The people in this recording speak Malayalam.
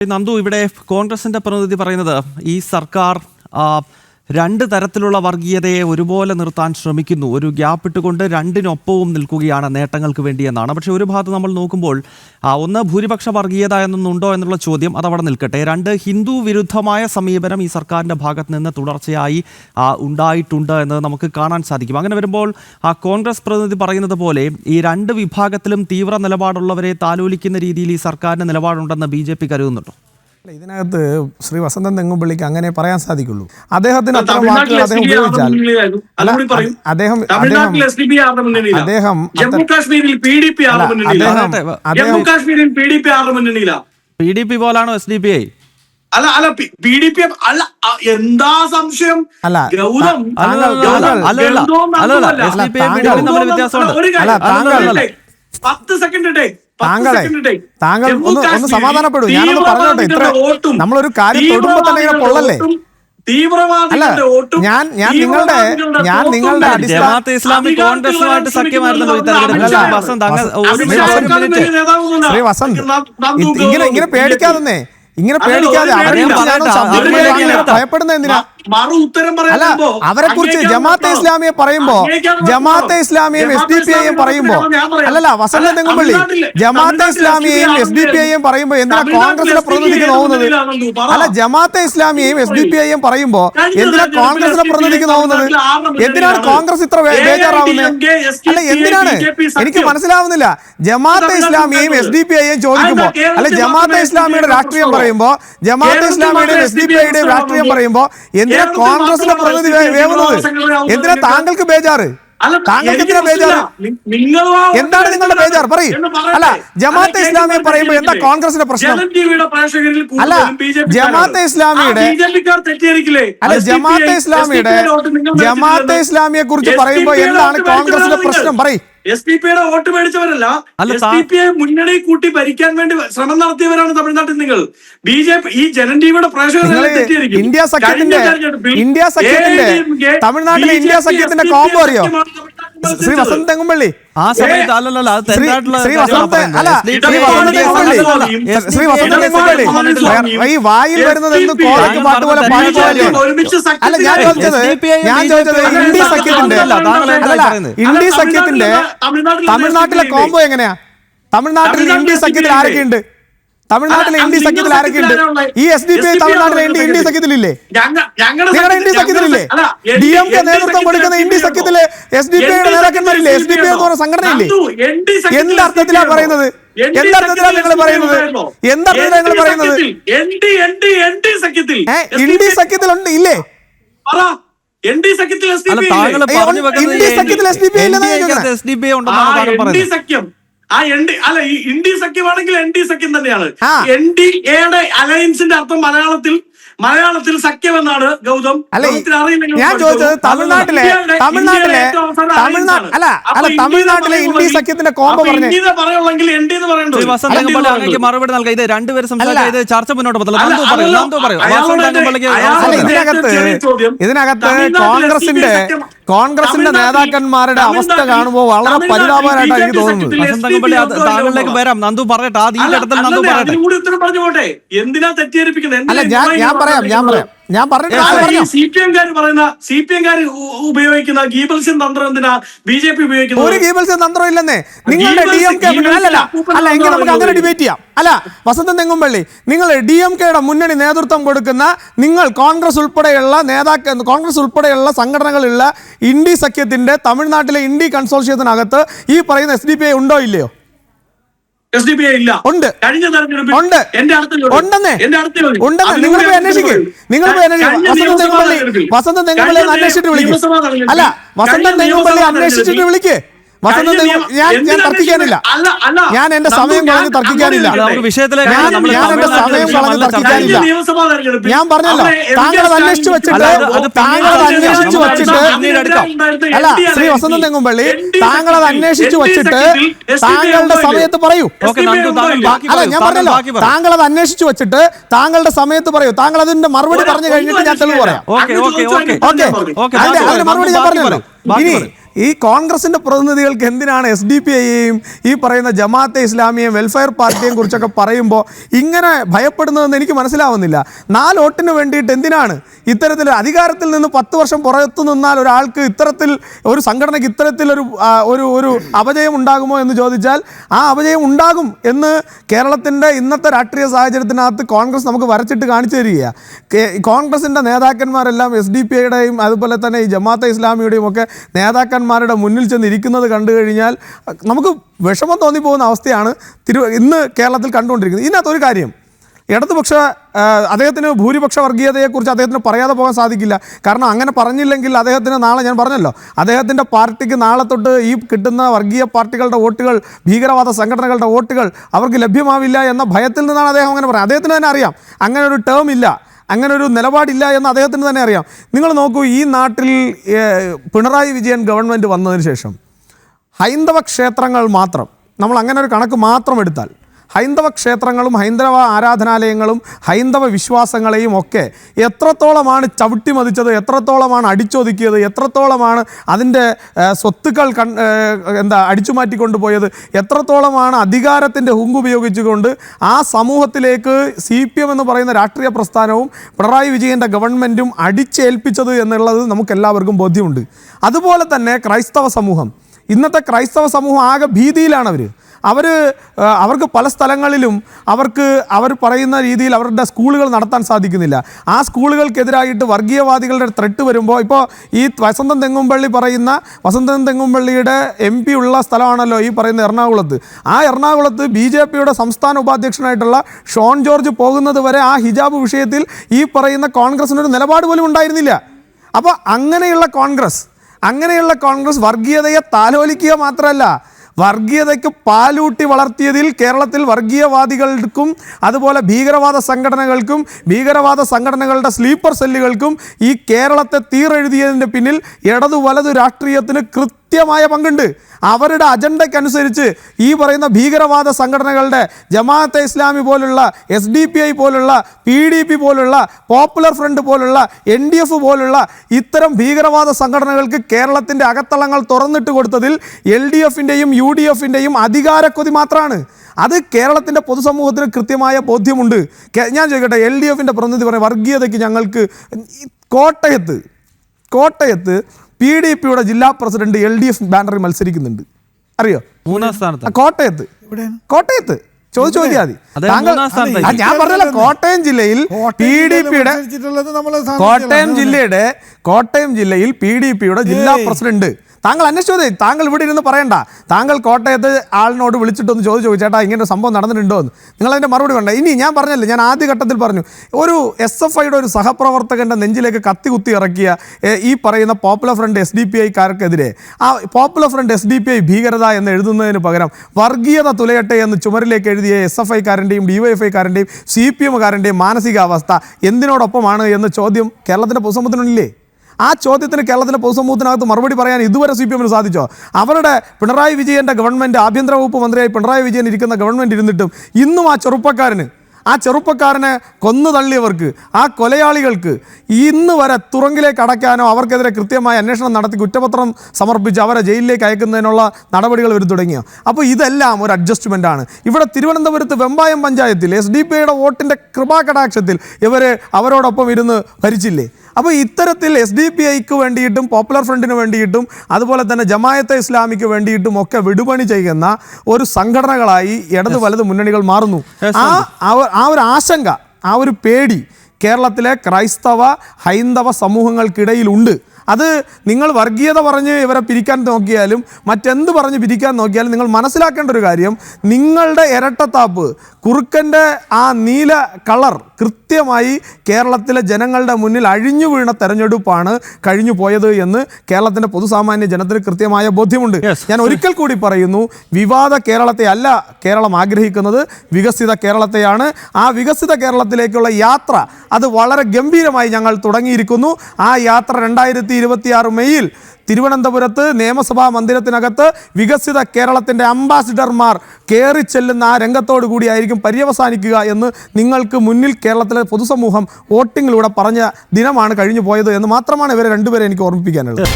നന്ദു ഇവിടെ കോൺഗ്രസിന്റെ പ്രതിനിധി പറയുന്നത് ഈ സർക്കാർ രണ്ട് തരത്തിലുള്ള വർഗീയതയെ ഒരുപോലെ നിർത്താൻ ശ്രമിക്കുന്നു. ഒരു ഗ്യാപ്പ് ഇട്ടുകൊണ്ട് രണ്ടിനൊപ്പവും നിൽക്കുകയാണ് നേട്ടങ്ങൾക്ക് വേണ്ടി എന്നാണ് പക്ഷേ ഒരു ഭാഗത്ത് നമ്മൾ നോക്കുമ്പോൾ ഒന്ന് ഭൂരിപക്ഷ വർഗീയത എന്നൊന്നുണ്ടോ എന്നുള്ള ചോദ്യം അതവിടെ നിൽക്കട്ടെ. രണ്ട് ഹിന്ദു വിരുദ്ധമായ സമീപനം ഈ സർക്കാരിന്റെ ഭാഗത്ത് നിന്ന് തുടർച്ചയായി ഉണ്ടായിട്ടുണ്ട് എന്നത് നമുക്ക് കാണാൻ സാധിക്കും. അങ്ങനെ വരുമ്പോൾ ആ കോൺഗ്രസ് പ്രതിനിധി പറയുന്നത് പോലെ ഈ രണ്ട് വിഭാഗത്തിലും തീവ്ര നിലപാടുള്ളവരെ താലോലിക്കുന്ന രീതിയിൽ ഈ സർക്കാരിന്റെ നിലപാടുണ്ടെന്ന് ബി ജെ പി കരുതുന്നുണ്ടോ? അല്ല, ഇതിനകത്ത് ശ്രീ വസന്തൻ തെങ്ങുംപള്ളിക്ക് അങ്ങനെ പറയാൻ സാധിക്കുള്ളൂ. അദ്ദേഹത്തിന് അത്തരം തമിഴ്നാട്ടിലെ വാക്കുകൾ അദ്ദേഹം ഉപയോഗിച്ചാൽ. അദ്ദേഹം അദ്ദേഹം പി ജമ്മു കാശ്മീരിൽ ഡി പി ആരുടെ മുന്നണിയിലാണ് അദ്ദേഹം അതെ, അദ്ദേഹം ജമ്മു കാശ്മീരിൽ പി ഡി പി ആരുടെ മുന്നണിയിലാണ് പി ഡി പി പോലാണോ എസ് ഡി പി ഐ? അല്ല അല്ല പി ഡി പി അല്ല എന്താ സംശയം? അല്ല, ഗൗതം അല്ല വ്യത്യാസമുണ്ട്. പത്ത് സെക്കൻഡ് ഇട്ടേ. താങ്കളെ താങ്കൾ ഒന്ന് ഒന്ന് സമാധാനപ്പെടൂ. ഞാനൊന്ന് പറഞ്ഞോട്ടെ ഇത്ര നമ്മളൊരു കാര്യം തൊടുമ്പോ തന്നെ ഇങ്ങനെ പൊള്ളല്ലേ ഞാൻ ഞാൻ നിങ്ങളുടെ ഞാൻ നിങ്ങളുടെ ജമാഅത്തെ ഇസ്ലാമി കോൺഗ്രസുമായിട്ട് സഖ്യമായിരുന്നല്ലോ ശ്രീ വസന്ത് ഇങ്ങനെ ഇങ്ങനെ പേടിക്കാതെ ഇങ്ങനെ പേടിക്കാതെ. ഭയപ്പെടുന്നത് എന്തിനാ? മറു ഉത്തരം പറയാൻ അവരെ കുറിച്ച് ജമാഅത്തെ ഇസ്ലാമിയെ പറയുമ്പോ ജമാഅത്തെ. ഇസ്ലാമിയും എസ് ഡി പി ഐയും പറയുമ്പോ. അല്ലല്ല വസന്ത തെങ്ങുമ്പള്ളി ജമാഅത്തെ ഇസ്ലാമിയെയും എസ് ഡി പി ഐയും പറയുമ്പോ എന്തിനാ കോൺഗ്രസിനെ പ്രതിനിധിക്ക് നോവുന്നത് അല്ല ജമാഅത്തെ ഇസ്ലാമിയെയും എസ് ഡി പി ഐയും പറയുമ്പോ എന്തിനാ കോൺഗ്രസിനെ പ്രതിനിധിക്ക് നോവുന്നത് എന്തിനാണ് കോൺഗ്രസ് ഇത്ര ബേജാറാവുന്നത് അല്ല എന്തിനാണ് എനിക്ക്. മനസ്സിലാവുന്നില്ല ജമാഅത്തെ ഇസ്ലാമിയെയും എസ് ഡി പി ഐയും ചോദിക്കുമ്പോ അല്ലെ ജമാഅത്തെ ഇസ്ലാമിയുടെ രാഷ്ട്രീയം പറയുമ്പോ ജമാഅത്തെ ഇസ്ലാമിയുടെയും എസ് ഡി പി ഐയുടെയും രാഷ്ട്രീയം പറയുമ്പോ എന്തിനാ കോൺഗ്രസിന്റെ SDPI വേവുന്നത് എന്തിനാ താങ്കൾക്ക് ബേജാറ്? താങ്കൾക്ക് എന്തിനാ ബേജാറ്? എന്താണ് നിങ്ങളുടെ ബേജാർ പറയൂ. അല്ല ജമാഅത്തെ കേന്ദ്ര പറയുമ്പോൾ എന്താ? കോൺഗ്രസിന്റെ പ്രശ്നം? അല്ല, ജമാഅത്തെ. ഇസ്ലാമിയുടെ-? അല്ല ജമാഅത്തെ ഇസ്ലാമിയുടെ ജമാഅത്തെ ഇസ്ലാമിയെ കുറിച്ച് പറയുമ്പോ പറയുമ്പോൾ എന്താണ് കോൺഗ്രസിന്റെ പ്രശ്നം. പറയ്. എസ് ഡി പിയുടെ വോട്ട് മേടിച്ചവരല്ല. എസ് ഡി പി പിയെ മുന്നണി കൂട്ടി ഭരിക്കാൻ വേണ്ടി ശ്രമം നടത്തിയവരാണ് തമിഴ്നാട്ടിൽ നിങ്ങൾ. ബി ജെ പി ഈ ജനൻ ടിവിയുടെ പ്രേക്ഷകർ ഇന്ത്യ സഖ്യത്തിന്റെ ഇന്ത്യ സഖ്യത്തിന്റെ തമിഴ്നാട്ടിലെ ഇന്ത്യ സഖ്യത്തിന്റെ കോംബോ അറിയോ? ശ്രീ. വസന്ത് തെങ്ങുംപള്ളി. ആ സമയത്ത് അല്ലല്ലോ അത് ശ്രീ തെറ്റായിട്ടുള്ള ശ്രീ വസന്ത് തെങ്ങുംപള്ളി അല്ല ശ്രീ വസന്ത് തെങ്ങുമ്പള്ളി ശ്രീ വസന്ത് ഇടപാട് ഈ വായിൽ വരുന്നത് എന്ന് SDPI പാട്ട് പോലെ പാടി അല്ല ഞാൻ. ചോദിച്ചത് ഞാൻ ചോദിച്ചത് ഇന്ത്യ സഖ്യത്തിന്റെ? ഇന്ത്യ സഖ്യത്തിന്റെ തമിഴ്നാട്ടിലെ കോംബോ എങ്ങനെയാ? തമിഴ്നാട്ടിൽ ഇന്ത്യ സഖ്യത്തിൽ ആരൊക്കെ ആരൊക്കെയുണ്ട്? തമിഴ്നാട്ടിലെ ഇന്ത്യ നിങ്ങൾ സഖ്യത്തിൽ ആരൊക്കെയുണ്ട് ഈ എസ് ഡി പി ഐ തമിഴ്നാട്ടിലെ ഇന്ത്യ ഇന്ത്യ സഖ്യത്തിലില്ലേ നിങ്ങളുടെ ഇന്ത്യ സഖ്യത്തിൽ- സഖ്യത്തിലില്ലേ ഡി എം കെ നേതൃത്വം കൊടുക്കുന്ന ഇന്ത്യ സഖ്യത്തിലെ എസ് ഡി പി ഐയുടെ നേതാക്കന്മാരില്ലേ എസ് ഡി പി ഐ എന്ന് പറഞ്ഞ സംഘടനയില്ലേ എന്തർത്ഥത്തിലാ പറയുന്നത് എന്തർത്ഥത്തിലാണ് അർത്ഥത്തിലാ നിങ്ങൾ പറയുന്നത് എന്തർത്ഥത്തിലാണ് നിങ്ങൾ പറയുന്നത് ഏ ഇന്ത്യ സഖ്യത്തിലുണ്ട് ഇല്ലേ സഖ്യത്തിൽ എസ് ഡി പറഞ്ഞു ഐ സഖ്യത്തിൽ. എസ് ഡി പി സഖ്യം ആ എൻ ഡി അല്ല ഈ എൻ ഡി സഖ്യമാണെങ്കിൽ എൻ ഡി സഖ്യം തന്നെയാണ്. എൻ ഡി എയുടെ അലയൻസിന്റെ അർത്ഥം മലയാളത്തിൽ മലയാളത്തിൽ സഖ്യം എന്നാണ് ഗൗതം. ഞാൻ ചോദിച്ചത് തമിഴ്നാട്ടിലെ തമിഴ്നാട്ടിലെ തമിഴ്നാട് അല്ല അല്ല തമിഴ്നാട്ടിലെ ഇന്ത്യ സഖ്യത്തിന്റെ കോംബോ പറഞ്ഞു പറയുള്ളെങ്കിൽ എൻ ഡി എന്ന് പറയണ്ടോ ശ്രീ വസന്ത് ND എന്ന് അംഗമ്പള്ളി അങ്ങേക്ക് മറുപടി നൽകാം. ഇത് രണ്ടുപേരും സംസാരിക്കാം ഇത് ചർച്ച മുന്നോട്ട് പോകുന്നത്. ഇതിനകത്ത് ചോദ്യം. ഇതിനകത്ത് കോൺഗ്രസിന്റെ കോൺഗ്രസിന്റെ നേതാക്കന്മാരുടെ അവസ്ഥ കാണുമ്പോൾ വളരെ പരിതാപകരായിട്ടാണ് പരിതാപകരമായിട്ടാണ് എനിക്ക് തോന്നുന്നത്. താങ്കളിലേക്ക് വരാം. നന്ദു പറയട്ടെ ആ ഈ ഘട്ടത്തിൽ നന്ദു പറയട്ടെ. അല്ല ഞാൻ ഞാൻ പറയാം ഞാൻ പറയാം. ഞാൻ പറഞ്ഞു? സി പി എംകാർ പറയുന്ന സി പി എംകാർ ഉപയോഗിക്കുന്ന ഗീബൽസൻ തന്ത്രം എന്തിനാ ബി ജെ പി ഒരു ഉപയോഗിക്കുന്നത് ഗീബൽസ് തന്ത്രം ഇല്ലെന്നേ. നിങ്ങളുടെ ഡി എം കെ അല്ലല്ല അല്ല എങ്കിൽ നമുക്ക് അങ്ങനെ ഡിബേറ്റ് ചെയ്യാം. അല്ല വസന്തൻ തെങ്ങുംപള്ളി നിങ്ങൾ ഡി എം കെയുടെ മുന്നണി നേതൃത്വം കൊടുക്കുന്ന നിങ്ങൾ കോൺഗ്രസ് ഉൾപ്പെടെയുള്ള നേതാക്ക കോൺഗ്രസ് ഉൾപ്പെടെയുള്ള സംഘടനകളുള്ള ഇൻഡി സഖ്യത്തിന്റെ തമിഴ്നാട്ടിലെ ഇൻഡി കൺസോർഷ്യത്തിനകത്ത് ഈ പറയുന്ന എസ് ഡി പി ഐ ഉണ്ടോ ഇല്ലയോ? എസ് ഡി ബി ഐ ഇല്ല ഉണ്ട്. കഴിഞ്ഞ തെരഞ്ഞെടുപ്പിൽ ഉണ്ട്. എന്റെ. ഉണ്ടെന്നേ. എന്റെ. ഉണ്ടെന്ന് നിങ്ങൾ പോയി അന്വേഷിക്കും. നിങ്ങൾ പോയി അന്വേഷിക്കും നിയമസഭാ തെങ്ങുംപള്ളി. വസന്തൻ തെങ്ങുംപള്ളി അന്വേഷിച്ചിട്ട് വിളിക്കും അല്ല വസന്തം തെങ്ങുപള്ളി അന്വേഷിച്ചിട്ട് വിളിക്ക് നിയമ- ഞാൻ ഞാൻ തർക്കിക്കാനില്ല. ഞാൻ എന്റെ സമയം കളഞ്ഞ് തർക്കിക്കാനില്ല. ഞാൻ- ഞാൻ എന്റെ സമയം കളഞ്ഞ് തർക്കിക്കാനില്ല. ഞാൻ പറഞ്ഞല്ലോ. താങ്കൾ അത് അന്വേഷിച്ച് വെച്ചിട്ട് താങ്കൾ അത് അന്വേഷിച്ച് വെച്ചിട്ട്. അല്ല ശ്രീ വസന്തൻ തെങ്ങുംപള്ളി താങ്കൾ അത് അന്വേഷിച്ച് വെച്ചിട്ട് താങ്കളുടെ സമയത്ത് പറയൂ. അല്ല ഞാൻ പറഞ്ഞല്ലോ താങ്കൾ അത് അന്വേഷിച്ച് വെച്ചിട്ട് താങ്കളുടെ സമയത്ത് പറയൂ. താങ്കൾ അതിന്റെ മറുപടി പറഞ്ഞു കഴിഞ്ഞിട്ട് ഞാൻ തെളിവ് പറയാം. Okay okay okay. Okay okay അതിന്റെ. മറുപടി ഞാൻ പറഞ്ഞല്ലോ. ഇനി. ഈ കോൺഗ്രസിന്റെ പ്രതിനിധികൾക്ക് എന്തിനാണ് എസ് ഡി പി ഐയെയും ഈ പറയുന്ന ജമാഅത്തെ ഇസ്ലാമിയെയും വെൽഫെയർ പാർട്ടിയെയും കുറിച്ചൊക്കെ പറയുമ്പോൾ ഇങ്ങനെ ഭയപ്പെടുന്നതെന്ന് എനിക്ക് മനസ്സിലാവുന്നില്ല. നാല് വോട്ടിന് വേണ്ടിയിട്ട് എന്തിനാണ് ഇത്തരത്തിൽ അധികാരത്തിൽ നിന്ന് പത്ത് വർഷം പുറത്തു നിന്നാൽ ഒരാൾക്ക് ഇത്തരത്തിൽ ഒരു സംഘടനയ്ക്ക് ഇത്തരത്തിലൊരു ഒരു ഒരു അപജയം ഉണ്ടാകുമോ എന്ന് ചോദിച്ചാൽ ആ അപജയം ഉണ്ടാകും എന്ന് കേരളത്തിന്റെ ഇന്നത്തെ രാഷ്ട്രീയ സാഹചര്യത്തിനകത്ത് കോൺഗ്രസ് നമുക്ക് വരച്ചിട്ട് കാണിച്ചു തരികയാണ് കോൺഗ്രസിന്റെ നേതാക്കന്മാരെല്ലാം എസ് ഡി പി ഐയുടെയും അതുപോലെ തന്നെ ഈ ജമാഅത്തെ ഇസ്ലാമിയുടെയും ഒക്കെ നേതാക്കന്മാരുടെ മുന്നിൽ ചെന്ന് ഇരിക്കുന്നത് കണ്ടു കഴിഞ്ഞാൽ നമുക്ക് വിഷമം തോന്നിപ്പോകുന്ന അവസ്ഥയാണ് തിരു ഇന്ന് കേരളത്തിൽ കണ്ടുകൊണ്ടിരിക്കുന്നത്. ഇതിനകത്തൊരു കാര്യം. ഇടതുപക്ഷ അദ്ദേഹത്തിന് ഭൂരിപക്ഷ വർഗീയതയെക്കുറിച്ച് അദ്ദേഹത്തിന് പറയാതെ പോകാൻ സാധിക്കില്ല. കാരണം അങ്ങനെ പറഞ്ഞില്ലെങ്കിൽ അദ്ദേഹത്തിന് നാളെ ഞാൻ പറഞ്ഞല്ലോ അദ്ദേഹത്തിന്റെ പാർട്ടിക്ക് നാളെ തൊട്ട് ഈ കിട്ടുന്ന വർഗീയ പാർട്ടികളുടെ വോട്ടുകൾ ഭീകരവാദ സംഘടനകളുടെ വോട്ടുകൾ അവർക്ക് ലഭ്യമാവില്ല എന്ന ഭയത്തിൽ നിന്നാണ് അദ്ദേഹം അങ്ങനെ പറയുന്നത്. അദ്ദേഹത്തിന് തന്നെ അറിയാം അങ്ങനെ ഒരു ടേം ഇല്ല. അങ്ങനെ ഒരു നിലപാടില്ല എന്ന് അദ്ദേഹത്തിന് തന്നെ അറിയാം. നിങ്ങൾ നോക്കൂ ഈ നാട്ടിൽ പിണറായി വിജയൻ ഗവൺമെന്റ് വന്നതിന് ശേഷം ഹൈന്ദവ ക്ഷേത്രങ്ങൾ മാത്രം നമ്മൾ അങ്ങനെ ഒരു കണക്ക് മാത്രം എടുത്താൽ ഹൈന്ദവ ക്ഷേത്രങ്ങളും ഹൈന്ദവ ആരാധനാലയങ്ങളും ഹൈന്ദവ വിശ്വാസങ്ങളെയും ഒക്കെ എത്രത്തോളമാണ് ചവിട്ടി മതിച്ചത് എത്രത്തോളമാണ് അടിച്ചൊതുക്കിയത് എത്രത്തോളമാണ് അതിന്റെ സ്വത്തുക്കൾ കൺ എന്താ അടിച്ചു മാറ്റിക്കൊണ്ടുപോയത് എത്രത്തോളമാണ് അധികാരത്തിന്റെ ഹുങ്ക് ഉപയോഗിച്ചുകൊണ്ട് ആ സമൂഹത്തിലേക്ക് സി പി എം എന്ന് പറയുന്ന രാഷ്ട്രീയ പ്രസ്ഥാനവും പിണറായി വിജയന്റെ ഗവൺമെന്റും അടിച്ചേൽപ്പിച്ചത് എന്നുള്ളത് നമുക്കെല്ലാവർക്കും ബോധ്യമുണ്ട്. അതുപോലെ തന്നെ ക്രൈസ്തവ സമൂഹം. ഇന്നത്തെ ക്രൈസ്തവ സമൂഹം ആകെ ഭീതിയിലാണ് അവർ അവർ അവർക്ക് പല സ്ഥലങ്ങളിലും അവർക്ക് അവർ പറയുന്ന രീതിയിൽ അവരുടെ സ്കൂളുകൾ നടത്താൻ സാധിക്കുന്നില്ല. ആ സ്കൂളുകൾക്കെതിരായിട്ട് വർഗീയവാദികളുടെ ത്രെട്ട് വരുമ്പോൾ ഇപ്പോൾ ഈ വസന്തം തെങ്ങുംപള്ളി പറയുന്ന വസന്തം തെങ്ങുംപള്ളിയുടെ എം പി ഉള്ള സ്ഥലമാണല്ലോ ഈ പറയുന്ന എറണാകുളത്ത്. ആ എറണാകുളത്ത് ബി ജെ പിയുടെ സംസ്ഥാന ഉപാധ്യക്ഷനായിട്ടുള്ള ഷോൺ ജോർജ് പോകുന്നത് വരെ ആ ഹിജാബ് വിഷയത്തിൽ ഈ പറയുന്ന കോൺഗ്രസിനൊരു നിലപാട് പോലും ഉണ്ടായിരുന്നില്ല. അപ്പോൾ അങ്ങനെയുള്ള കോൺഗ്രസ് അങ്ങനെയുള്ള കോൺഗ്രസ് വർഗീയതയെ താലോലിക്കുക മാത്രമല്ല വർഗീയതയ്ക്ക് പാലൂട്ടി വളർത്തിയതിൽ കേരളത്തിൽ വർഗീയവാദികൾക്കും അതുപോലെ ഭീകരവാദ സംഘടനകൾക്കും ഭീകരവാദ സംഘടനകളുടെ സ്ലീപ്പർ സെല്ലുകൾക്കും ഈ കേരളത്തെ തീറെഴുതിയതിന്റെ പിന്നിൽ ഇടതു വലതു രാഷ്ട്രീയത്തിന് കൃത്യമായ പങ്കുണ്ട്. അവരുടെ അജണ്ടയ്ക്കനുസരിച്ച് ഈ പറയുന്ന ഭീകരവാദ സംഘടനകളുടെ ജമാഅത്തെ ഇസ്ലാമി പോലുള്ള എസ് ഡി പി ഐ പോലുള്ള പി ഡി പി പോലുള്ള പോപ്പുലർ ഫ്രണ്ട് പോലുള്ള എൻ ഡി എഫ് പോലുള്ള ഇത്തരം ഭീകരവാദ സംഘടനകൾക്ക് കേരളത്തിന്റെ അകത്തളങ്ങൾ തുറന്നിട്ട് കൊടുത്തതിൽ എൽ ഡി എഫിന്റെയും യു ഡി എഫിന്റെയും അധികാരക്കൊതി മാത്രമാണ്. അത് കേരളത്തിന്റെ പൊതുസമൂഹത്തിന് കൃത്യമായ ബോധ്യമുണ്ട്. ഞാൻ ചോദിക്കട്ടെ എൽ ഡി എഫിന്റെ പ്രതിനിധി പറയും വർഗീയതയ്ക്ക് ഞങ്ങൾക്ക് കോട്ടയത്ത് കോട്ടയത്ത് പി ഡി പിയുടെ ജില്ലാ പ്രസിഡന്റ് എൽ ഡി എഫ് ബാനറിൽ മത്സരിക്കുന്നുണ്ട്. അറിയോ? മൂന്നാം സ്ഥാനത്ത്. കോട്ടയത്ത്. കോട്ടയത്ത്. ചോദിച്ചു ചോദിച്ചാൽ മതി താങ്കൾ ഞാൻ പറഞ്ഞല്ലോ കോട്ടയം ജില്ലയിൽ പി ഡി പിയുടെ കോട്ടയം ജില്ലയുടെ കോട്ടയം ജില്ലയിൽ പി ഡി പിയുടെ ജില്ലാ പ്രസിഡന്റ് താങ്കൾ അന്വേഷിച്ചു താങ്കൾ ഇവിടെ ഇരുന്ന് പറയണ്ട. താങ്കൾ കോട്ടയത്ത് ആളിനോട് വിളിച്ചിട്ടൊന്ന് ചോദിച്ചു ചോദിച്ചു ചേട്ടാ ഇങ്ങനെ ഒരു സംഭവം നടന്നിട്ടുണ്ടോ എന്ന് നിങ്ങൾ അതിന്റെ മറുപടി വേണ്ട ഇനി ഞാൻ പറഞ്ഞല്ലേ ഞാൻ ആദ്യ ഘട്ടത്തിൽ പറഞ്ഞു. ഒരു എസ് എഫ് ഐയുടെ ഒരു സഹപ്രവർത്തകന്റെ നെഞ്ചിലേക്ക് കത്തി കുത്തി ഇറക്കിയ ഈ പറയുന്ന popular front S D P ഐക്കാർക്കെതിരെ ആ popular front S D P I ഭീകരത എന്ന് എഴുതുന്നതിന് പകരം വർഗീയത തുലയട്ടെ എന്ന് ചുമരിലേക്ക് എഴുതിയ എസ് എഫ് ഐക്കാരന്റെയും ഡി വൈ എഫ് ഐക്കാരന്റെയും സി പി എമ്മുകാരന്റെയും മാനസികാവസ്ഥ എന്തിനോടൊപ്പമാണ് എന്ന ചോദ്യം കേരളത്തിന്റെ പൊതുസമൂഹത്തിനുള്ളില്ലേ? ആ ചോദ്യത്തിന് കേരളത്തിലെ പൊതുസമൂഹത്തിനകത്ത് മറുപടി പറയാൻ ഇതുവരെ സി പി എമ്മിന് സാധിച്ചോ? അവരുടെ പിണറായി വിജയന്റെ ഗവൺമെന്റ് ആഭ്യന്തര വകുപ്പ് മന്ത്രിയായി പിണറായി വിജയൻ ഇരിക്കുന്ന ഗവൺമെന്റ് ഇരുന്നിട്ടും ഇന്നും ആ ചെറുപ്പക്കാരന് ആ ചെറുപ്പക്കാരനെ കൊന്നു തള്ളിയവർക്ക് ആ കൊലയാളികൾക്ക് ഇന്ന് വരെ തുറങ്കിലേക്ക് അടയ്ക്കാനോ അവർക്കെതിരെ കൃത്യമായ അന്വേഷണം നടത്തി കുറ്റപത്രം സമർപ്പിച്ച് അവരെ ജയിലിലേക്ക് അയക്കുന്നതിനുള്ള നടപടികൾ വരും തുടങ്ങിയോ? അപ്പോൾ ഇതെല്ലാം ഒരു അഡ്ജസ്റ്റ്മെന്റ് ആണ്. ഇവിടെ തിരുവനന്തപുരത്ത് വെമ്പായം പഞ്ചായത്തിൽ എസ് ഡി പി ഐയുടെ വോട്ടിന്റെ കൃപാകടാക്ഷത്തിൽ ഇവർ അവരോടൊപ്പം ഇരുന്ന് ഭരിച്ചില്ലേ? അപ്പോൾ ഇത്തരത്തിൽ എസ് ഡി പി ഐക്ക് വേണ്ടിയിട്ടും പോപ്പുലർ ഫ്രണ്ടിന് വേണ്ടിയിട്ടും അതുപോലെ തന്നെ ജമായത്തെ ഇസ്ലാമിക്ക് വേണ്ടിയിട്ടും ഒക്കെ വിടുപണി ചെയ്യുന്ന ഒരു സംഘടനകളായി ഇടത് വലത് മുന്നണികൾ മാറുന്നു. ആ ആ ഒരു- ആ ഒരു ആശങ്ക ആ ഒരു പേടി കേരളത്തിലെ ക്രൈസ്തവ ഹൈന്ദവ സമൂഹങ്ങൾക്കിടയിലുണ്ട്. അത് നിങ്ങൾ വർഗീയത പറഞ്ഞ് ഇവരെ പിരിക്കാൻ നോക്കിയാലും മറ്റെന്ത് പറഞ്ഞ് പിരിക്കാൻ നോക്കിയാലും നിങ്ങൾ മനസ്സിലാക്കേണ്ട ഒരു കാര്യം നിങ്ങളുടെ ഇരട്ടത്താപ്പ് കുറുക്കന്റെ ആ നീല കളർ കൃത്യമായി കേരളത്തിലെ ജനങ്ങളുടെ മുന്നിൽ അഴിഞ്ഞു വീണ തെരഞ്ഞെടുപ്പാണ് കഴിഞ്ഞു പോയത് എന്ന് കേരളത്തിന്റെ പൊതുസാമാന്യ ജനത്തിന് കൃത്യമായ ബോധ്യമുണ്ട്. ഞാൻ ഒരിക്കൽ കൂടി പറയുന്നു വിവാദ കേരളത്തെ അല്ല കേരളം ആഗ്രഹിക്കുന്നത് വികസിത കേരളത്തെയാണ്. ആ വികസിത കേരളത്തിലേക്കുള്ള യാത്ര അത് വളരെ ഗംഭീരമായി ഞങ്ങൾ തുടങ്ങിയിരിക്കുന്നു. ആ യാത്ര രണ്ടായിരത്തി ഇരുപത്തിയാറ് മെയ്യിൽ തിരുവനന്തപുരത്ത് നിയമസഭാ മന്ദിരത്തിനകത്ത് വികസിത കേരളത്തിന്റെ അംബാസിഡർമാർ കയറി ചെല്ലുന്ന ആ രംഗത്തോടു കൂടിയായിരിക്കും പര്യവസാനിക്കുക എന്ന് നിങ്ങൾക്ക് മുന്നിൽ കേരളത്തിലെ പൊതുസമൂഹം വോട്ടിങ്ങിലൂടെ പറഞ്ഞ ദിനമാണ് കഴിഞ്ഞു പോയത് എന്ന് മാത്രമാണ് ഇവരെ രണ്ടുപേരെ എനിക്ക് ഓർമ്മിപ്പിക്കാനുള്ളത്.